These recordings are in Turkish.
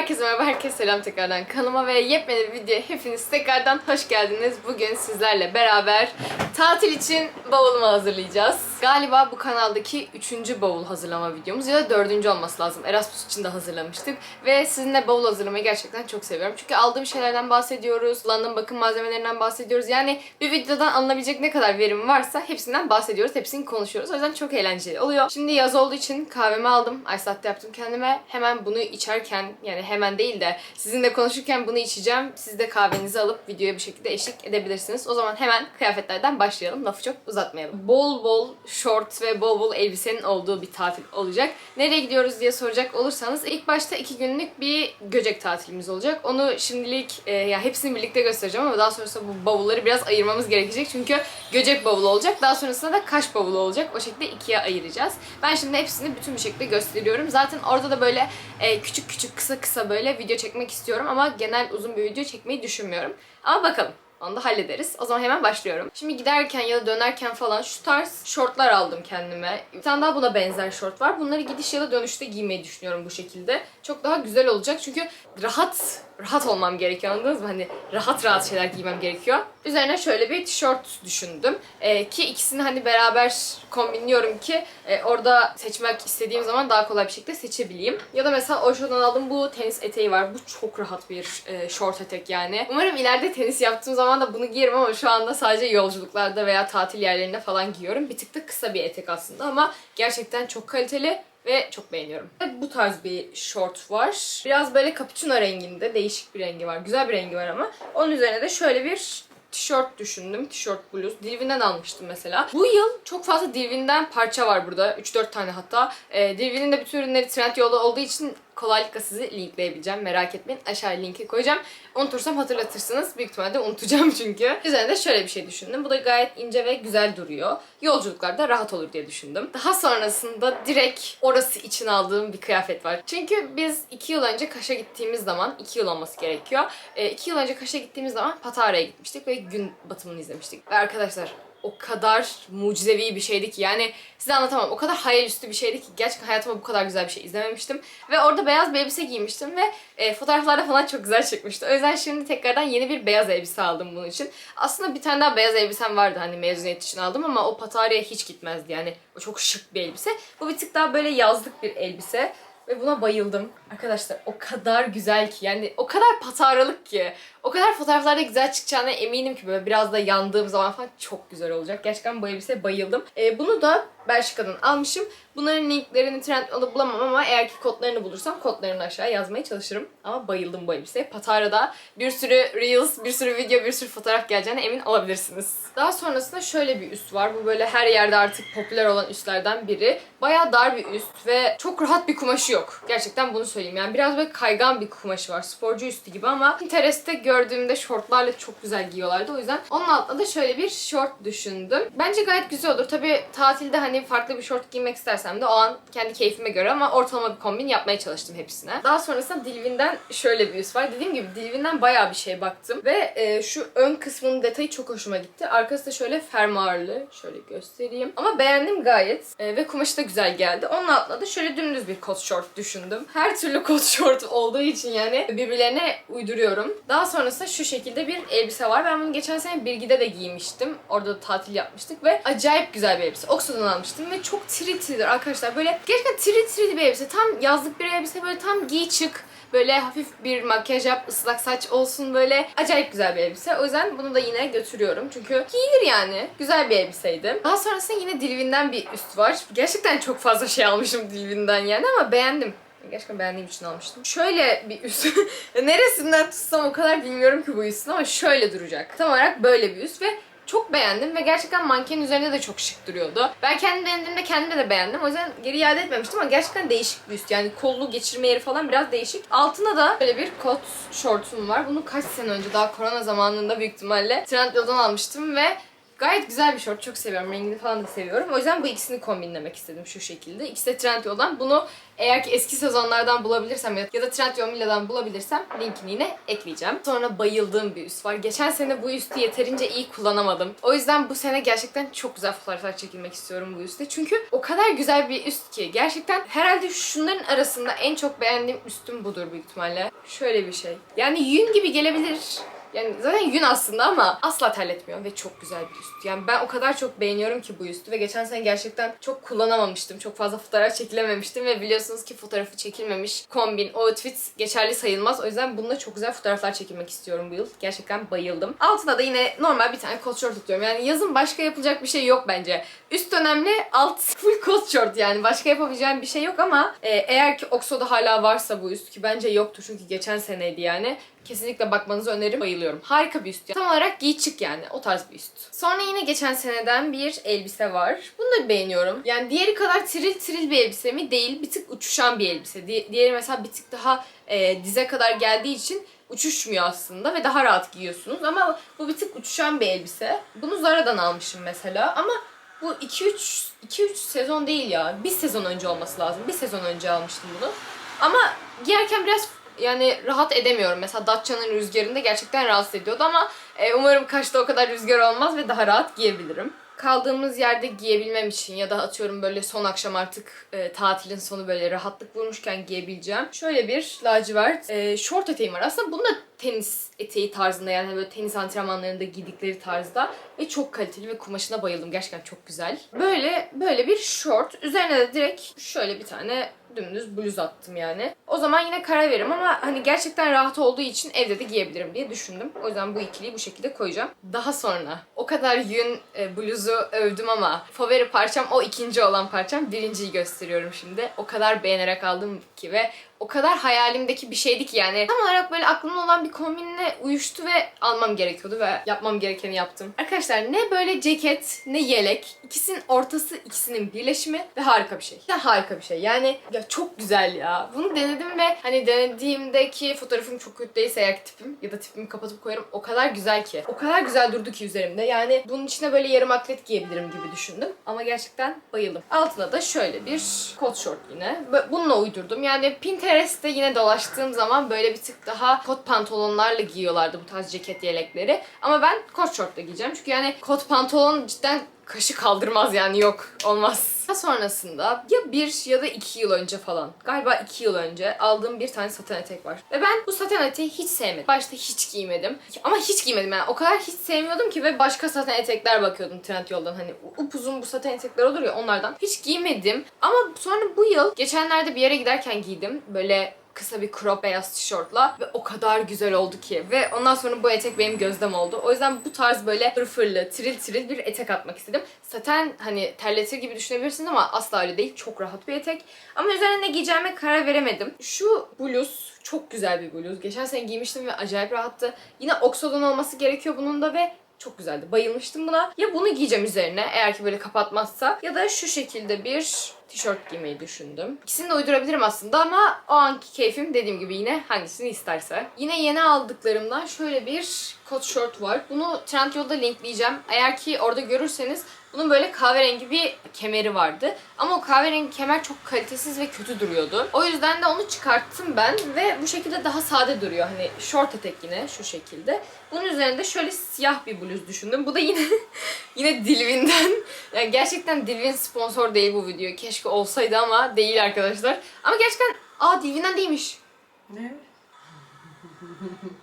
Herkese merhaba, herkese selam tekrardan kanalıma ve yepyeni bir videoya hepiniz tekrardan hoş geldiniz. Bugün sizlerle beraber tatil için bavulumu hazırlayacağız. Galiba bu kanaldaki üçüncü bavul hazırlama videomuz ya da dördüncü olması lazım. Erasmus için de hazırlamıştık ve sizinle bavul hazırlamayı gerçekten çok seviyorum. Çünkü aldığım şeylerden bahsediyoruz, kullandığım bakım malzemelerinden bahsediyoruz. Yani bir videodan alınabilecek ne kadar verim varsa hepsinden bahsediyoruz, hepsini konuşuyoruz. O yüzden çok eğlenceli oluyor. Şimdi yaz olduğu için kahvemi aldım, ice latte yaptım kendime. Hemen bunu içerken yani hemen değil de sizinle konuşurken bunu içeceğim. Siz de kahvenizi alıp videoya bir şekilde eşlik edebilirsiniz. O zaman hemen kıyafetlerden başlayalım. Lafı çok uzatmayalım. Bol bol short ve bol bol elbisenin olduğu bir tatil olacak. Nereye gidiyoruz diye soracak olursanız ilk başta iki günlük bir Göcek tatilimiz olacak. Onu şimdilik e, ya hepsini birlikte göstereceğim ama daha sonrasında bu bavulları biraz ayırmamız gerekecek. Çünkü Göcek bavulu olacak. Daha sonrasında da Kaş bavulu olacak. O şekilde ikiye ayıracağız. Ben şimdi hepsini bütün bir şekilde gösteriyorum. Zaten orada da böyle e, küçük küçük kısa kısa böyle video çekmek istiyorum ama genel uzun bir video çekmeyi düşünmüyorum. Ama bakalım. Onu da hallederiz. O zaman hemen başlıyorum. Şimdi giderken ya da dönerken falan şu tarz şortlar aldım kendime. Bir tane daha buna benzer şort var. Bunları gidiş ya da dönüşte giymeyi düşünüyorum bu şekilde. Çok daha güzel olacak çünkü rahat rahat olmam gerekiyor anladınız mı? Hani rahat rahat şeyler giymem gerekiyor. Üzerine şöyle bir tişört düşündüm. Ee, ki ikisini hani beraber kombinliyorum ki e, orada seçmek istediğim zaman daha kolay bir şekilde seçebileyim. Ya da mesela Osho'dan aldığım bu tenis eteği var. Bu çok rahat bir e, short etek yani. Umarım ileride tenis yaptığım zaman da bunu giyerim ama şu anda sadece yolculuklarda veya tatil yerlerinde falan giyiyorum. Bir tık da kısa bir etek aslında ama gerçekten çok kaliteli ve çok beğeniyorum. Bu tarz bir short var. Biraz böyle cappuccino renginde değişik bir rengi var. Güzel bir rengi var ama. Onun üzerine de şöyle bir tişört düşündüm. Tişört bluz. Dilvinden almıştım mesela. Bu yıl çok fazla Dilvin'den parça var burada. 3-4 tane hatta. Ee, Dilvin'in de bütün ürünleri Trendyol'da olduğu için kolaylıkla sizi linkleyebileceğim. Merak etmeyin. Aşağıya linki koyacağım. Unutursam hatırlatırsınız. Büyük ihtimalle unutacağım çünkü. Üzerinde şöyle bir şey düşündüm. Bu da gayet ince ve güzel duruyor. Yolculuklarda rahat olur diye düşündüm. Daha sonrasında direkt orası için aldığım bir kıyafet var. Çünkü biz 2 yıl önce Kaş'a gittiğimiz zaman, 2 yıl olması gerekiyor. 2 yıl önce Kaş'a gittiğimiz zaman Patara'ya gitmiştik ve gün batımını izlemiştik. Ve arkadaşlar o kadar mucizevi bir şeydi ki yani size anlatamam. O kadar hayalüstü bir şeydi ki gerçekten hayatımda bu kadar güzel bir şey izlememiştim. Ve orada beyaz bir elbise giymiştim ve e, fotoğraflarda falan çok güzel çıkmıştı. O yüzden şimdi tekrardan yeni bir beyaz elbise aldım bunun için. Aslında bir tane daha beyaz elbisem vardı hani mezuniyet için aldım ama o Pattaya'ya hiç gitmezdi yani. O çok şık bir elbise. Bu bir tık daha böyle yazlık bir elbise. Ve buna bayıldım. Arkadaşlar o kadar güzel ki yani o kadar pataralık ki. O kadar fotoğraflarda güzel çıkacağına eminim ki böyle biraz da yandığım zaman falan çok güzel olacak. Gerçekten bu elbiseye bayıldım. Ee, bunu da Belçika'dan almışım. Bunların linklerini Trendyol'da bulamam ama eğer ki kodlarını bulursam kodlarını aşağıya yazmaya çalışırım. Ama bayıldım bu elbiseye. Patara'da bir sürü reels, bir sürü video, bir sürü fotoğraf geleceğine emin olabilirsiniz. Daha sonrasında şöyle bir üst var. Bu böyle her yerde artık popüler olan üstlerden biri. Bayağı dar bir üst ve çok rahat bir kumaşı yok. Gerçekten bunu söyleyeyim. Yani biraz böyle kaygan bir kumaşı var. Sporcu üstü gibi ama Pinterest'te gördüğümde şortlarla çok güzel giyiyorlardı. O yüzden onun altında da şöyle bir şort düşündüm. Bence gayet güzel olur. Tabii tatilde hani farklı bir şort giymek istersem de o an kendi keyfime göre ama ortalama bir kombin yapmaya çalıştım hepsine. Daha sonrasında Dilvin'den şöyle bir üst var. Dediğim gibi Dilvin'den bayağı bir şey baktım. Ve e, şu ön kısmının detayı çok hoşuma gitti. Arkası da şöyle fermuarlı. Şöyle göstereyim. Ama beğendim gayet. E, ve kumaşı da güzel geldi. Onun altına da şöyle dümdüz bir kot şort düşündüm. Her türlü kot şort olduğu için yani birbirlerine uyduruyorum. Daha sonrasında şu şekilde bir elbise var. Ben bunu geçen sene Birgi'de de giymiştim. Orada da tatil yapmıştık ve acayip güzel bir elbise. Oxo'dan almıştım ve çok trildir arkadaşlar. Böyle gerçekten tril tril bir elbise. Tam yazlık bir elbise böyle tam giy çık. Böyle hafif bir makyaj yap, ıslak saç olsun böyle. Acayip güzel bir elbise. O yüzden bunu da yine götürüyorum. Çünkü giyilir yani. Güzel bir elbiseydi. Daha sonrasında yine Dilvin'den bir üst var. Gerçekten çok fazla şey almışım Dilvin'den yani ama beğendim. Gerçekten beğendiğim için almıştım. Şöyle bir üst. Neresinden tutsam o kadar bilmiyorum ki bu üstün ama şöyle duracak. Tam olarak böyle bir üst ve çok beğendim ve gerçekten mankenin üzerinde de çok şık duruyordu. Ben kendim denediğimde kendime de beğendim. O yüzden geri iade etmemiştim ama gerçekten değişik bir üst. Yani kollu geçirme yeri falan biraz değişik. Altına da böyle bir kot şortum var. Bunu kaç sene önce daha korona zamanında büyük ihtimalle Trendyol'dan almıştım ve Gayet güzel bir short. Çok seviyorum. Rengini falan da seviyorum. O yüzden bu ikisini kombinlemek istedim şu şekilde. İkisi de Trendyol'dan. Bunu eğer ki eski sezonlardan bulabilirsem ya da Trendyol Mila'dan bulabilirsem linkini yine ekleyeceğim. Sonra bayıldığım bir üst var. Geçen sene bu üstü yeterince iyi kullanamadım. O yüzden bu sene gerçekten çok güzel fotoğraflar çekilmek istiyorum bu üstte. Çünkü o kadar güzel bir üst ki. Gerçekten herhalde şunların arasında en çok beğendiğim üstüm budur büyük ihtimalle. Şöyle bir şey. Yani yün gibi gelebilir. Yani zaten yün aslında ama asla terletmiyor ve çok güzel bir üst. Yani ben o kadar çok beğeniyorum ki bu üstü ve geçen sene gerçekten çok kullanamamıştım. Çok fazla fotoğraf çekilememiştim ve biliyorsunuz ki fotoğrafı çekilmemiş kombin, outfit geçerli sayılmaz. O yüzden bununla çok güzel fotoğraflar çekilmek istiyorum bu yıl. Gerçekten bayıldım. Altına da yine normal bir tane kot şort tutuyorum. Yani yazın başka yapılacak bir şey yok bence. Üst önemli, alt full kot şort yani. Başka yapabileceğim bir şey yok ama e, eğer ki Oxo'da hala varsa bu üst ki bence yoktu çünkü geçen seneydi yani. Kesinlikle bakmanızı öneririm. Bayılıyorum. Harika bir üst. Tam olarak giy çık yani. O tarz bir üst. Sonra yine geçen seneden bir elbise var. Bunu da beğeniyorum. Yani diğeri kadar tril tril bir elbise mi? Değil. Bir tık uçuşan bir elbise. Di- diğeri mesela bir tık daha e, dize kadar geldiği için uçuşmuyor aslında ve daha rahat giyiyorsunuz. Ama bu bir tık uçuşan bir elbise. Bunu Zara'dan almışım mesela ama bu 2-3 2-3 sezon değil ya. Bir sezon önce olması lazım. Bir sezon önce almıştım bunu. Ama giyerken biraz yani rahat edemiyorum. Mesela Datça'nın rüzgarında gerçekten rahatsız ediyordu ama e, umarım Kaş'ta o kadar rüzgar olmaz ve daha rahat giyebilirim. Kaldığımız yerde giyebilmem için ya da atıyorum böyle son akşam artık e, tatilin sonu böyle rahatlık bulmuşken giyebileceğim. Şöyle bir lacivert e, short eteğim var. Aslında bunu da tenis eteği tarzında yani böyle tenis antrenmanlarında giydikleri tarzda ve çok kaliteli ve kumaşına bayıldım. Gerçekten çok güzel. Böyle böyle bir short. Üzerine de direkt şöyle bir tane dümdüz bluz attım yani. O zaman yine karar veririm ama hani gerçekten rahat olduğu için evde de giyebilirim diye düşündüm. O yüzden bu ikiliyi bu şekilde koyacağım. Daha sonra o kadar yün e, bluzu övdüm ama favori parçam o ikinci olan parçam. Birinciyi gösteriyorum şimdi. O kadar beğenerek aldım ki ve o kadar hayalimdeki bir şeydi ki yani tam olarak böyle aklımda olan bir kombinle uyuştu ve almam gerekiyordu ve yapmam gerekeni yaptım. Arkadaşlar ne böyle ceket ne yelek ikisinin ortası ikisinin birleşimi ve harika bir şey. Ya harika bir şey yani ya çok güzel ya. Bunu denedim ve hani denediğimdeki fotoğrafım çok kötü değilse eğer tipim ya da tipimi kapatıp koyarım o kadar güzel ki. O kadar güzel durdu ki üzerimde. Yani bunun içine böyle yarım atlet giyebilirim gibi düşündüm. Ama gerçekten bayıldım. Altına da şöyle bir kot şort yine. Bununla uydurdum. Yani Pinterest'te yine dolaştığım zaman böyle bir tık daha kot pantolonlarla giyiyorlardı bu tarz ceket yelekleri. Ama ben kot şortla giyeceğim. Çünkü yani kot pantolon cidden kaşı kaldırmaz yani yok olmaz. Daha sonrasında ya bir ya da iki yıl önce falan galiba iki yıl önce aldığım bir tane saten etek var. Ve ben bu saten eteği hiç sevmedim. Başta hiç giymedim. Ama hiç giymedim yani o kadar hiç sevmiyordum ki ve başka saten etekler bakıyordum Trendyol'dan hani upuzun bu saten etekler olur ya onlardan. Hiç giymedim ama sonra bu yıl geçenlerde bir yere giderken giydim. Böyle kısa bir crop beyaz tişörtla ve o kadar güzel oldu ki ve ondan sonra bu etek benim gözdem oldu. O yüzden bu tarz böyle fırfırlı, tril tril bir etek atmak istedim. Saten hani terletir gibi düşünebilirsiniz ama asla öyle değil. Çok rahat bir etek. Ama üzerine ne giyeceğime karar veremedim. Şu bluz çok güzel bir bluz. Geçen sene giymiştim ve acayip rahattı. Yine Oxo'dan olması gerekiyor bunun da ve çok güzeldi. Bayılmıştım buna. Ya bunu giyeceğim üzerine eğer ki böyle kapatmazsa ya da şu şekilde bir tişört giymeyi düşündüm. İkisini de uydurabilirim aslında ama o anki keyfim dediğim gibi yine hangisini isterse. Yine yeni aldıklarımdan şöyle bir kot şort var. Bunu Trendyol'da linkleyeceğim. Eğer ki orada görürseniz bunun böyle kahverengi bir kemeri vardı. Ama o kahverengi kemer çok kalitesiz ve kötü duruyordu. O yüzden de onu çıkarttım ben ve bu şekilde daha sade duruyor. Hani short etek yine şu şekilde. Bunun üzerinde şöyle siyah bir bluz düşündüm. Bu da yine yine Dilvin'den. Yani gerçekten Dilvin sponsor değil bu video. Keşke olsaydı ama değil arkadaşlar. Ama gerçekten aa Dilvin'den değilmiş. Ne?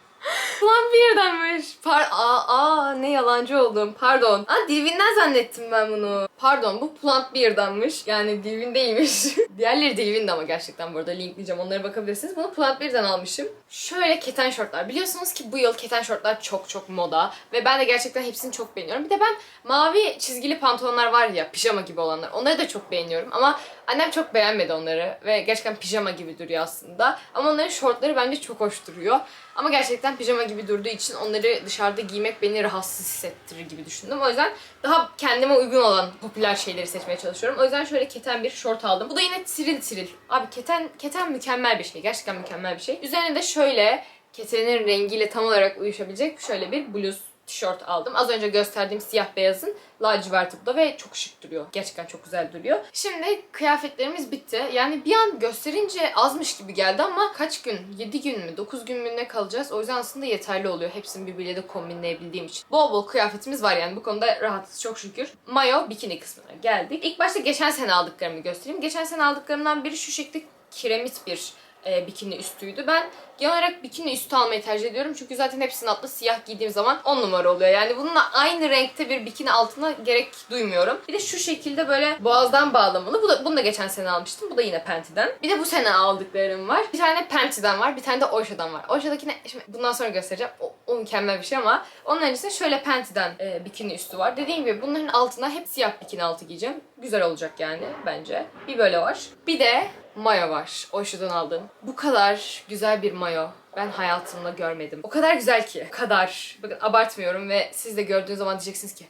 Ulan bir yerdenmiş. Par aa, aa ne yalancı oldum. Pardon. Aa Dilvin'den zannettim ben bunu. Pardon bu Plant Beer'danmış. Yani Dilvin değilmiş. Diğerleri Dilvin'di ama gerçekten burada linkleyeceğim. Onlara bakabilirsiniz. Bunu Plant Beer'den almışım. Şöyle keten şortlar. Biliyorsunuz ki bu yıl keten şortlar çok çok moda. Ve ben de gerçekten hepsini çok beğeniyorum. Bir de ben mavi çizgili pantolonlar var ya pijama gibi olanlar. Onları da çok beğeniyorum. Ama annem çok beğenmedi onları. Ve gerçekten pijama gibi duruyor aslında. Ama onların şortları bence çok hoş duruyor. Ama gerçekten pijama gibi durduğu için onları dışarıda giymek beni rahatsız hissettirir gibi düşündüm. O yüzden daha kendime uygun olan popüler şeyleri seçmeye çalışıyorum. O yüzden şöyle keten bir şort aldım. Bu da yine tril tril. Abi keten keten mükemmel bir şey. Gerçekten mükemmel bir şey. Üzerine de şöyle ketenin rengiyle tam olarak uyuşabilecek şöyle bir bluz tişört aldım. Az önce gösterdiğim siyah beyazın laciverti bu ve çok şık duruyor. Gerçekten çok güzel duruyor. Şimdi kıyafetlerimiz bitti. Yani bir an gösterince azmış gibi geldi ama kaç gün? 7 gün mü? 9 gün mü ne kalacağız? O yüzden aslında yeterli oluyor. Hepsini birbiriyle de kombinleyebildiğim için. Bol bol kıyafetimiz var yani. Bu konuda rahatız çok şükür. Mayo, bikini kısmına geldik. İlk başta geçen sene aldıklarımı göstereyim. Geçen sene aldıklarımdan biri şu şekilde kiremit bir e, bikini üstüydü. Ben genel olarak bikini üstü almayı tercih ediyorum. Çünkü zaten hepsinin altında siyah giydiğim zaman 10 numara oluyor. Yani bununla aynı renkte bir bikini altına gerek duymuyorum. Bir de şu şekilde böyle boğazdan bağlamalı. Bu da, bunu da geçen sene almıştım. Bu da yine Penti'den. Bir de bu sene aldıklarım var. Bir tane Penti'den var. Bir tane de Oysha'dan var. Oysha'dakine şimdi bundan sonra göstereceğim. O, o mükemmel bir şey ama onun öncesinde şöyle Penti'den e, bikini üstü var. Dediğim gibi bunların altına hep siyah bikini altı giyeceğim. Güzel olacak yani bence. Bir böyle var. Bir de mayo var. Oysha'dan aldığım. Bu kadar güzel bir mayo. Ben hayatımda görmedim. O kadar güzel ki. O kadar. Bakın abartmıyorum ve siz de gördüğünüz zaman diyeceksiniz ki!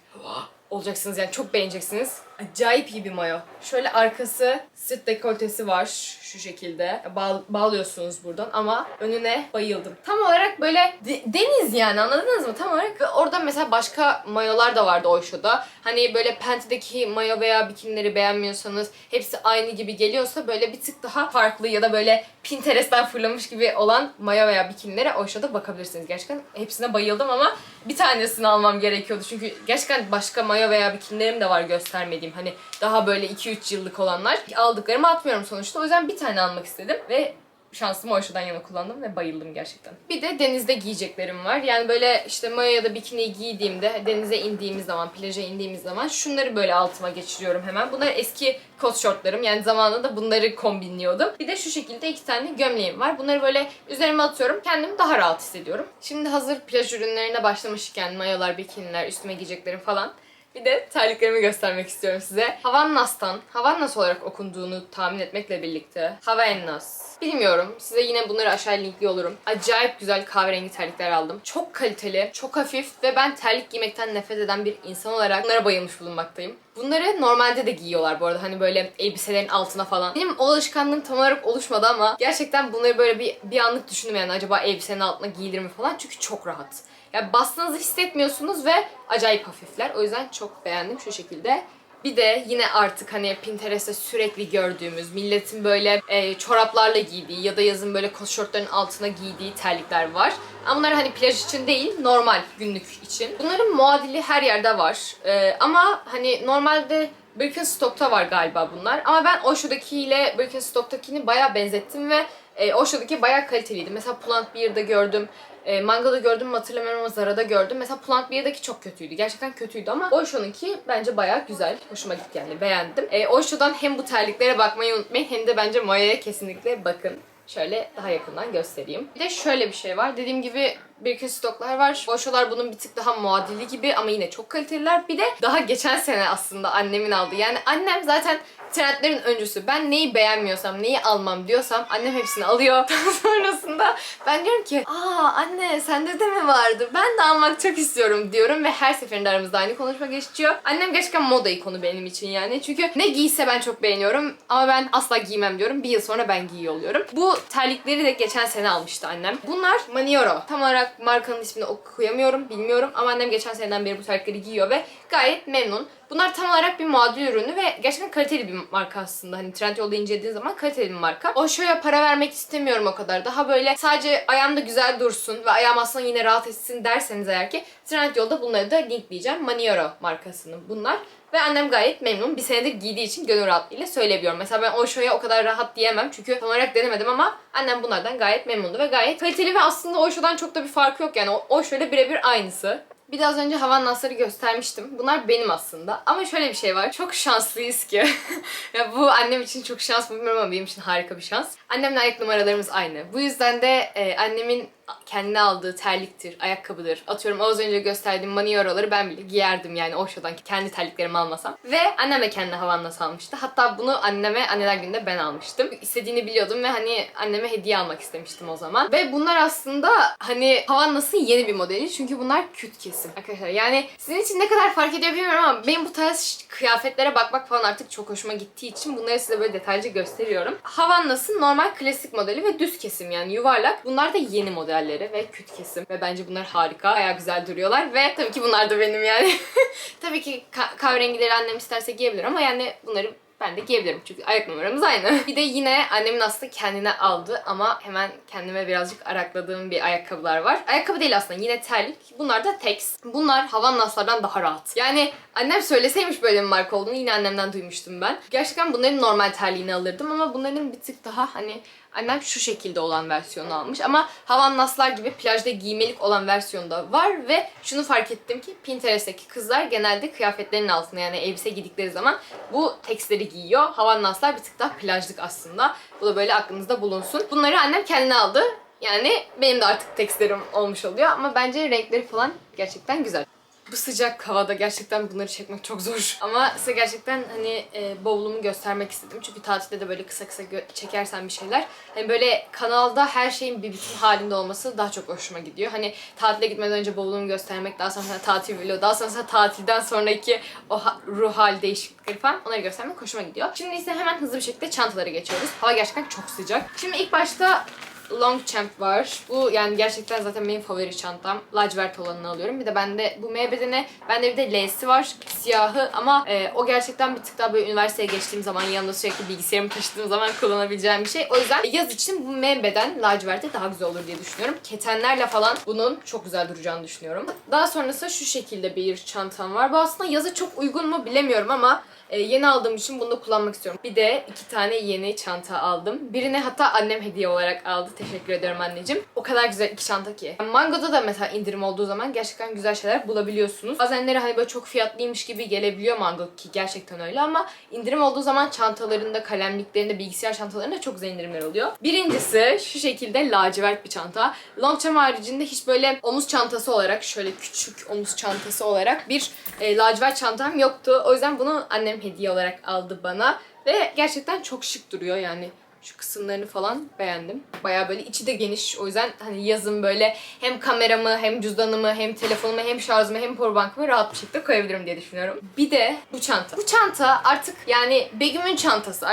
Olacaksınız yani çok beğeneceksiniz. Acayip iyi bir mayo. Şöyle arkası sırt dekoltesi var şu şekilde. Bağ- bağlıyorsunuz buradan ama önüne bayıldım. Tam olarak böyle de- deniz yani anladınız mı? Tam olarak orada mesela başka mayolar da vardı o. Hani böyle Penti'deki mayo veya bikinileri beğenmiyorsanız hepsi aynı gibi geliyorsa böyle bir tık daha farklı ya da böyle Pinterest'ten fırlamış gibi olan mayo veya bikinilere o bakabilirsiniz. Gerçekten hepsine bayıldım ama bir tanesini almam gerekiyordu. Çünkü gerçekten başka mayo veya bikinilerim de var göstermediğim. Hani daha böyle 2-3 yıllık olanlar. Aldıklarımı atmıyorum sonuçta. O yüzden bir tane almak istedim ve şansımı o şuradan yana kullandım ve bayıldım gerçekten. Bir de denizde giyeceklerim var. Yani böyle işte mayo ya da bikini giydiğimde denize indiğimiz zaman, plaja indiğimiz zaman şunları böyle altıma geçiriyorum hemen. Bunlar eski kot şortlarım. Yani zamanında da bunları kombinliyordum. Bir de şu şekilde iki tane gömleğim var. Bunları böyle üzerime atıyorum. Kendimi daha rahat hissediyorum. Şimdi hazır plaj ürünlerine başlamışken mayolar, bikiniler, üstüme giyeceklerim falan. Bir de terliklerimi göstermek istiyorum size. Havannas'tan, Havannas olarak okunduğunu tahmin etmekle birlikte Havannas. Bilmiyorum. Size yine bunları aşağıya linkli olurum. Acayip güzel kahverengi terlikler aldım. Çok kaliteli, çok hafif ve ben terlik giymekten nefret eden bir insan olarak bunlara bayılmış bulunmaktayım. Bunları normalde de giyiyorlar bu arada. Hani böyle elbiselerin altına falan. Benim o alışkanlığım tam olarak oluşmadı ama gerçekten bunları böyle bir, bir anlık düşündüm yani acaba elbisenin altına giyilir mi falan. Çünkü çok rahat. Yani bastığınızı hissetmiyorsunuz ve acayip hafifler. O yüzden çok beğendim şu şekilde. Bir de yine artık hani Pinterest'te sürekli gördüğümüz milletin böyle e, çoraplarla giydiği ya da yazın böyle kot altına giydiği terlikler var. Ama bunlar hani plaj için değil, normal günlük için. Bunların muadili her yerde var. E, ama hani normalde Birkenstock'ta var galiba bunlar. Ama ben Osho'daki ile Birkenstock'takini bayağı benzettim ve e, Osho'daki bayağı kaliteliydi. Mesela Plant Beer'da gördüm. E, Manga'da gördüm hatırlamıyorum ama Zara'da gördüm. Mesela Plant Beer'daki çok kötüydü. Gerçekten kötüydü ama Osho'nunki bence bayağı güzel. Hoşuma gitti yani beğendim. E, Osho'dan hem bu terliklere bakmayı unutmayın hem de bence Maya'ya kesinlikle bakın. Şöyle daha yakından göstereyim. Bir de şöyle bir şey var. Dediğim gibi Birkenstock'lar var. Osho'lar bunun bir tık daha muadili gibi ama yine çok kaliteliler. Bir de daha geçen sene aslında annemin aldığı. Yani annem zaten trendlerin öncüsü. Ben neyi beğenmiyorsam, neyi almam diyorsam annem hepsini alıyor. Sonrasında ben diyorum ki aa anne sende de mi vardı? Ben de almak çok istiyorum diyorum ve her seferinde aramızda aynı konuşma geçiyor. Annem gerçekten moda ikonu benim için yani. Çünkü ne giyse ben çok beğeniyorum ama ben asla giymem diyorum. Bir yıl sonra ben giyiyor oluyorum. Bu terlikleri de geçen sene almıştı annem. Bunlar Manioro. Tam olarak markanın ismini okuyamıyorum, bilmiyorum. Ama annem geçen seneden beri bu terlikleri giyiyor ve gayet memnun. Bunlar tam olarak bir muadil ürünü ve gerçekten kaliteli bir marka aslında. Hani Trendyol'da incelediğin zaman kaliteli bir marka. O şöyle para vermek istemiyorum o kadar. Daha böyle sadece ayağımda güzel dursun ve ayağım aslında yine rahat etsin derseniz eğer ki Trendyol'da bunları da linkleyeceğim. Maniero markasının bunlar. Ve annem gayet memnun. Bir senedir giydiği için gönül rahatlığıyla söyleyebiliyorum. Mesela ben o o kadar rahat diyemem. Çünkü tam olarak denemedim ama annem bunlardan gayet memnundu ve gayet kaliteli ve aslında o çok da bir farkı yok yani. O şöyle birebir aynısı. Bir de az önce Havannas'ları göstermiştim. Bunlar benim aslında. Ama şöyle bir şey var. Çok şanslıyız ki. ya bu annem için çok şans bilmiyorum ama benim için harika bir şans. Annemle ayak numaralarımız aynı. Bu yüzden de e, annemin kendine aldığı terliktir, ayakkabıdır. Atıyorum az önce gösterdiğim manioroları ben bile giyerdim yani o şodan kendi terliklerimi almasam. Ve annem de kendine Havannas almıştı. Hatta bunu anneme anneler gününde ben almıştım. İstediğini biliyordum ve hani anneme hediye almak istemiştim o zaman. Ve bunlar aslında hani Havannas'ın yeni bir modeli. Çünkü bunlar küt kesim arkadaşlar. Yani sizin için ne kadar fark ediyor bilmiyorum ama benim bu tarz kıyafetlere bakmak falan artık çok hoşuma gittiği için bunları size böyle detaylıca gösteriyorum. Havannas'ın normal klasik modeli ve düz kesim yani yuvarlak. Bunlar da yeni model modelleri ve küt kesim. Ve bence bunlar harika. Baya güzel duruyorlar ve tabii ki bunlar da benim yani. tabii ki ka- kahverengileri annem isterse giyebilir ama yani bunları ben de giyebilirim çünkü ayak numaramız aynı. Bir de yine annemin aslında kendine aldı ama hemen kendime birazcık arakladığım bir ayakkabılar var. Ayakkabı değil aslında yine tel. Bunlar da Tex. Bunlar Havan Naslar'dan daha rahat. Yani annem söyleseymiş böyle bir marka olduğunu yine annemden duymuştum ben. Gerçekten bunların normal terliğini alırdım ama bunların bir tık daha hani Annem şu şekilde olan versiyonu almış ama Havan Naslar gibi plajda giymelik olan versiyonu da var ve şunu fark ettim ki Pinterest'teki kızlar genelde kıyafetlerin altına yani elbise giydikleri zaman bu tekstleri giyiyor. Havan Naslar bir tık daha plajlık aslında. Bu da böyle aklınızda bulunsun. Bunları annem kendine aldı. Yani benim de artık tekstlerim olmuş oluyor ama bence renkleri falan gerçekten güzel. Bu sıcak havada gerçekten bunları çekmek çok zor. Ama size gerçekten hani e, bavulumu göstermek istedim. Çünkü tatilde de böyle kısa kısa çekersen bir şeyler. Hani böyle kanalda her şeyin bir bütün halinde olması daha çok hoşuma gidiyor. Hani tatile gitmeden önce bavulumu göstermek, daha sonra tatil vlogu, daha sonra tatilden sonraki o ha- ruh hal değişiklikleri falan onları göstermek hoşuma gidiyor. Şimdi ise hemen hızlı bir şekilde çantalara geçiyoruz. Hava gerçekten çok sıcak. Şimdi ilk başta Longchamp var. Bu yani gerçekten zaten benim favori çantam. Lacivert olanını alıyorum. Bir de bende bu M bende bir de L'si var. Siyahı ama e, o gerçekten bir tık daha böyle üniversiteye geçtiğim zaman yanımda sürekli bilgisayarımı taşıdığım zaman kullanabileceğim bir şey. O yüzden yaz için bu M beden daha güzel olur diye düşünüyorum. Ketenlerle falan bunun çok güzel duracağını düşünüyorum. Daha sonrası şu şekilde bir çantam var. Bu aslında yaza çok uygun mu bilemiyorum ama e, yeni aldığım için bunu da kullanmak istiyorum. Bir de iki tane yeni çanta aldım. Birini hatta annem hediye olarak aldı. Teşekkür ediyorum anneciğim. O kadar güzel iki çanta ki. Mango'da da mesela indirim olduğu zaman gerçekten güzel şeyler bulabiliyorsunuz. Bazenleri hani böyle çok fiyatlıymış gibi gelebiliyor Mango ki gerçekten öyle ama indirim olduğu zaman çantalarında, kalemliklerinde, bilgisayar çantalarında çok güzel indirimler oluyor. Birincisi şu şekilde lacivert bir çanta. Longchamp haricinde hiç böyle omuz çantası olarak şöyle küçük omuz çantası olarak bir e, lacivert çantam yoktu. O yüzden bunu annem hediye olarak aldı bana. Ve gerçekten çok şık duruyor yani. Şu kısımlarını falan beğendim. Baya böyle içi de geniş. O yüzden hani yazın böyle hem kameramı hem cüzdanımı hem telefonumu hem şarjımı hem powerbank'ımı rahat bir şekilde koyabilirim diye düşünüyorum. Bir de bu çanta. Bu çanta artık yani Begüm'ün çantası.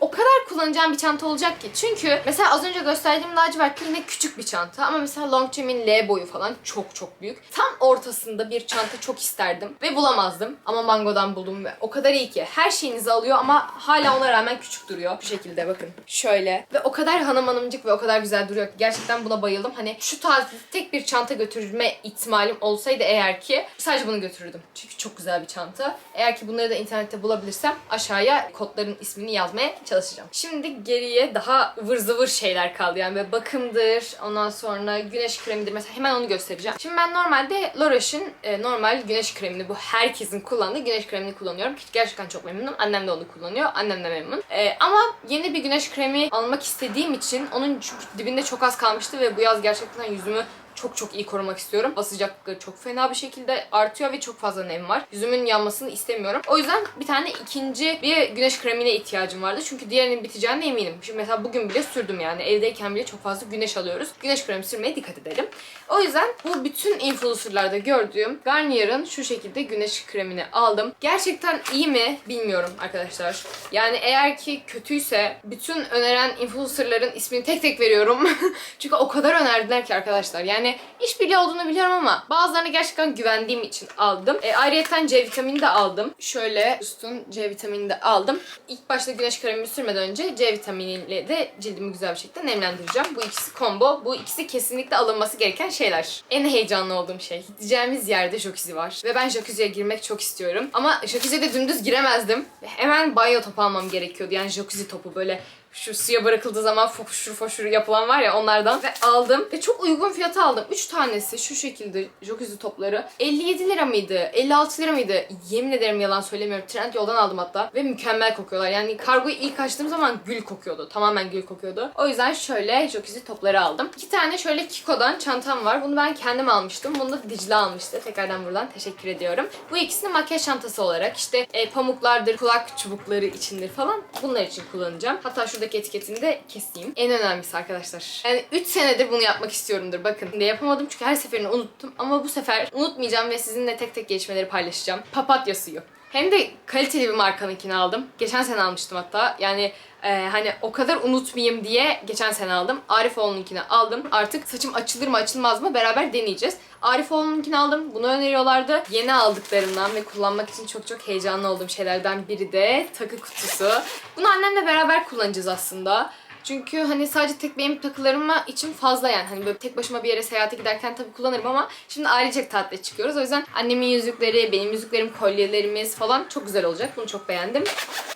O kadar kullanacağım bir çanta olacak ki. Çünkü mesela az önce gösterdiğim lacivert yine küçük bir çanta. Ama mesela Longchamp'in L boyu falan çok çok büyük. Tam ortasında bir çanta çok isterdim. Ve bulamazdım. Ama Mango'dan buldum ve o kadar iyi ki. Her şeyinizi alıyor ama hala ona rağmen küçük duruyor. Bu şekilde bakın. Şöyle. Ve o kadar hanım hanımcık ve o kadar güzel duruyor ki. Gerçekten buna bayıldım. Hani şu tarzda tek bir çanta götürme ihtimalim olsaydı eğer ki sadece bunu götürürdüm. Çünkü çok güzel bir çanta. Eğer ki bunları da internette bulabilirsem aşağıya kodların ismini yazmaya çalışacağım. Şimdi geriye daha ıvır zıvır şeyler kaldı. Yani böyle bakımdır, ondan sonra güneş kremidir. Mesela hemen onu göstereceğim. Şimdi ben normalde Roche'in e, normal güneş kremini, bu herkesin kullandığı güneş kremini kullanıyorum. Gerçekten çok memnunum. Annem de onu kullanıyor. Annem de memnun. E, ama yeni bir güneş kremi almak istediğim için onun dibinde çok az kalmıştı ve bu yaz gerçekten yüzümü çok çok iyi korumak istiyorum. O sıcaklığı çok fena bir şekilde artıyor ve çok fazla nem var. Yüzümün yanmasını istemiyorum. O yüzden bir tane ikinci bir güneş kremine ihtiyacım vardı. Çünkü diğerinin biteceğine eminim. Şimdi mesela bugün bile sürdüm yani. Evdeyken bile çok fazla güneş alıyoruz. Güneş kremi sürmeye dikkat edelim. O yüzden bu bütün influencerlarda gördüğüm Garnier'ın şu şekilde güneş kremini aldım. Gerçekten iyi mi bilmiyorum arkadaşlar. Yani eğer ki kötüyse bütün öneren influencerların ismini tek tek veriyorum. Çünkü o kadar önerdiler ki arkadaşlar. Yani işbirliği olduğunu biliyorum ama bazılarına gerçekten güvendiğim için aldım. E, ayrıyeten C vitamini de aldım. Şöyle üstün C vitamini de aldım. İlk başta güneş kremimi sürmeden önce C vitaminiyle de cildimi güzel bir şekilde nemlendireceğim. Bu ikisi combo. Bu ikisi kesinlikle alınması gereken şeyler. En heyecanlı olduğum şey. Gideceğimiz yerde jacuzzi var. Ve ben jacuzziye girmek çok istiyorum. Ama jacuzziye de dümdüz giremezdim. Hemen banyo topu almam gerekiyordu. Yani jacuzzi topu böyle şu suya bırakıldığı zaman foşur foşur yapılan var ya onlardan ve aldım ve çok uygun fiyata aldım. 3 tanesi şu şekilde jacuzzi topları 57 lira mıydı? 56 lira mıydı? Yemin ederim yalan söylemiyorum. Trend yoldan aldım hatta ve mükemmel kokuyorlar. Yani kargoyu ilk açtığım zaman gül kokuyordu. Tamamen gül kokuyordu. O yüzden şöyle jacuzzi topları aldım. İki tane şöyle Kiko'dan çantam var. Bunu ben kendim almıştım. Bunu da Dicle almıştı. Tekrardan buradan teşekkür ediyorum. Bu ikisini makyaj çantası olarak işte e, pamuklardır, kulak çubukları içindir falan bunlar için kullanacağım. Hatta şuradaki etiketini de keseyim. En önemlisi arkadaşlar. Yani 3 senedir bunu yapmak istiyorumdur. Bakın de yapamadım çünkü her seferini unuttum. Ama bu sefer unutmayacağım ve sizinle tek tek gelişmeleri paylaşacağım. Papatya suyu. Hem de kaliteli bir markanınkini aldım. Geçen sene almıştım hatta. Yani Ee, hani o kadar unutmayayım diye geçen sene aldım. Arifoğlu'nunkini aldım. Artık saçım açılır mı açılmaz mı beraber deneyeceğiz. Arifoğlu'nunkini aldım. Bunu öneriyorlardı. Yeni aldıklarımdan ve kullanmak için çok çok heyecanlı olduğum şeylerden biri de takı kutusu. Bunu annemle beraber kullanacağız aslında. Çünkü hani sadece tek benim takılarıma için fazla yani. Hani böyle tek başıma bir yere seyahate giderken tabii kullanırım ama şimdi ailecek tatile çıkıyoruz. O yüzden annemin yüzükleri, benim yüzüklerim, kolyelerimiz falan çok güzel olacak. Bunu çok beğendim.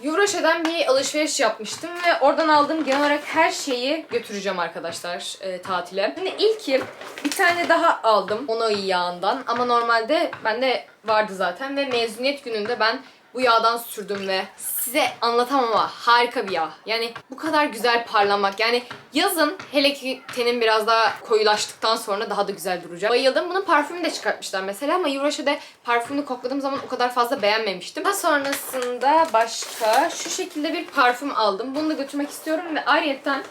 Euroşe'den bir alışveriş yapmıştım ve oradan aldığım genel olarak her şeyi götüreceğim arkadaşlar e, tatile. Şimdi ilki bir tane daha aldım Onoi yağından ama normalde bende vardı zaten ve mezuniyet gününde ben bu yağdan sürdüm ve size anlatamam ama harika bir yağ. Yani bu kadar güzel parlamak. Yani yazın hele ki tenin biraz daha koyulaştıktan sonra daha da güzel duracak. Bayıldım. Bunun parfümünü de çıkartmışlar mesela ama Euroşe'de parfümünü kokladığım zaman o kadar fazla beğenmemiştim. Daha sonrasında başka şu şekilde bir parfüm aldım. Bunu da götürmek istiyorum ve ayrıyeten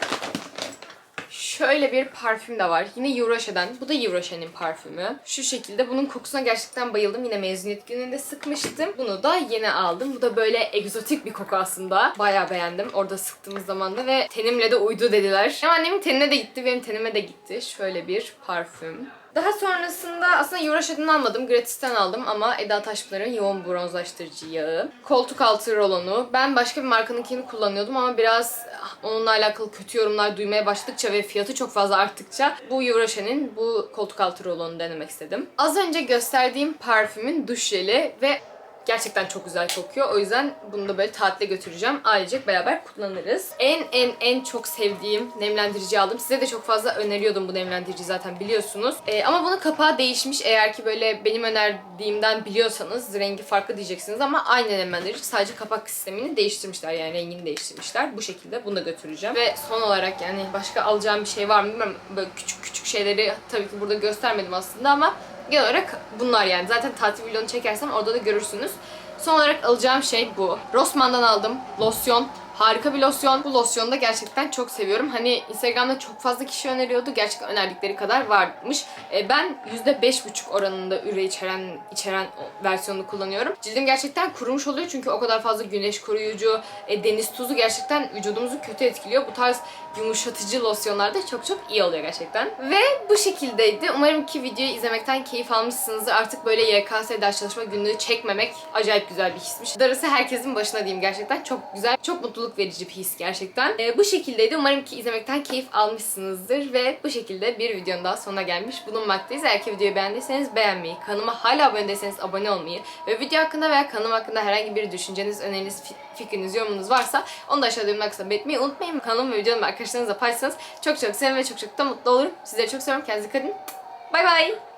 Şöyle bir parfüm de var. Yine Euroşe'den. Bu da Euroşe'nin parfümü. Şu şekilde. Bunun kokusuna gerçekten bayıldım. Yine mezuniyet gününde sıkmıştım. Bunu da yeni aldım. Bu da böyle egzotik bir koku aslında. Bayağı beğendim. Orada sıktığımız zaman da ve tenimle de uydu dediler. Hem annemin tenine de gitti, benim tenime de gitti. Şöyle bir parfüm. Daha sonrasında aslında Euroşe'den almadım. Gratis'ten aldım ama Eda Taşpınar'ın yoğun bronzlaştırıcı yağı. Koltuk altı rolonu. Ben başka bir markanınkini kullanıyordum ama biraz onunla alakalı kötü yorumlar duymaya başladıkça ve fiyatı çok fazla arttıkça bu Euroşe'nin bu koltuk altı rolonu denemek istedim. Az önce gösterdiğim parfümün duş jeli ve Gerçekten çok güzel kokuyor. O yüzden bunu da böyle tatile götüreceğim. Ailecek beraber kullanırız. En en en çok sevdiğim nemlendirici aldım. Size de çok fazla öneriyordum bu nemlendiriciyi zaten biliyorsunuz. Ee, ama bunun kapağı değişmiş. Eğer ki böyle benim önerdiğimden biliyorsanız rengi farklı diyeceksiniz ama aynı nemlendirici sadece kapak sistemini değiştirmişler. Yani rengini değiştirmişler. Bu şekilde bunu da götüreceğim. Ve son olarak yani başka alacağım bir şey var mı bilmiyorum. Böyle küçük küçük şeyleri tabii ki burada göstermedim aslında ama Genel olarak bunlar yani. Zaten tatil vlogunu çekersem orada da görürsünüz. Son olarak alacağım şey bu. Rossmann'dan aldım. Losyon. Harika bir losyon. Bu losyonu da gerçekten çok seviyorum. Hani Instagram'da çok fazla kişi öneriyordu. Gerçekten önerdikleri kadar varmış. E, ben %5,5 oranında üre içeren içeren versiyonunu kullanıyorum. Cildim gerçekten kurumuş oluyor çünkü o kadar fazla güneş koruyucu, e, deniz tuzu gerçekten vücudumuzu kötü etkiliyor. Bu tarz yumuşatıcı losyonlar da çok çok iyi oluyor gerçekten. Ve bu şekildeydi. Umarım ki videoyu izlemekten keyif almışsınızdır. Artık böyle YKS ders çalışma günlüğü çekmemek acayip güzel bir hismiş. Darısı herkesin başına diyeyim gerçekten. Çok güzel, çok mutluluk verici bir his gerçekten. Ee, bu şekildeydi. Umarım ki izlemekten keyif almışsınızdır ve bu şekilde bir videonun daha sonuna gelmiş bulunmaktayız. Eğer ki videoyu beğendiyseniz beğenmeyi, kanalıma hala abone değilseniz abone olmayı ve video hakkında veya kanalım hakkında herhangi bir düşünceniz, öneriniz, fi- fikriniz, yorumunuz varsa onu da aşağıda yorumlar kısmına belirtmeyi unutmayın. Kanalımı ve videomu arkadaşlarınızla paylaşırsanız çok çok sevinirim ve çok çok da mutlu olurum. Sizleri çok seviyorum. Kendinize dikkat edin. Bay bay.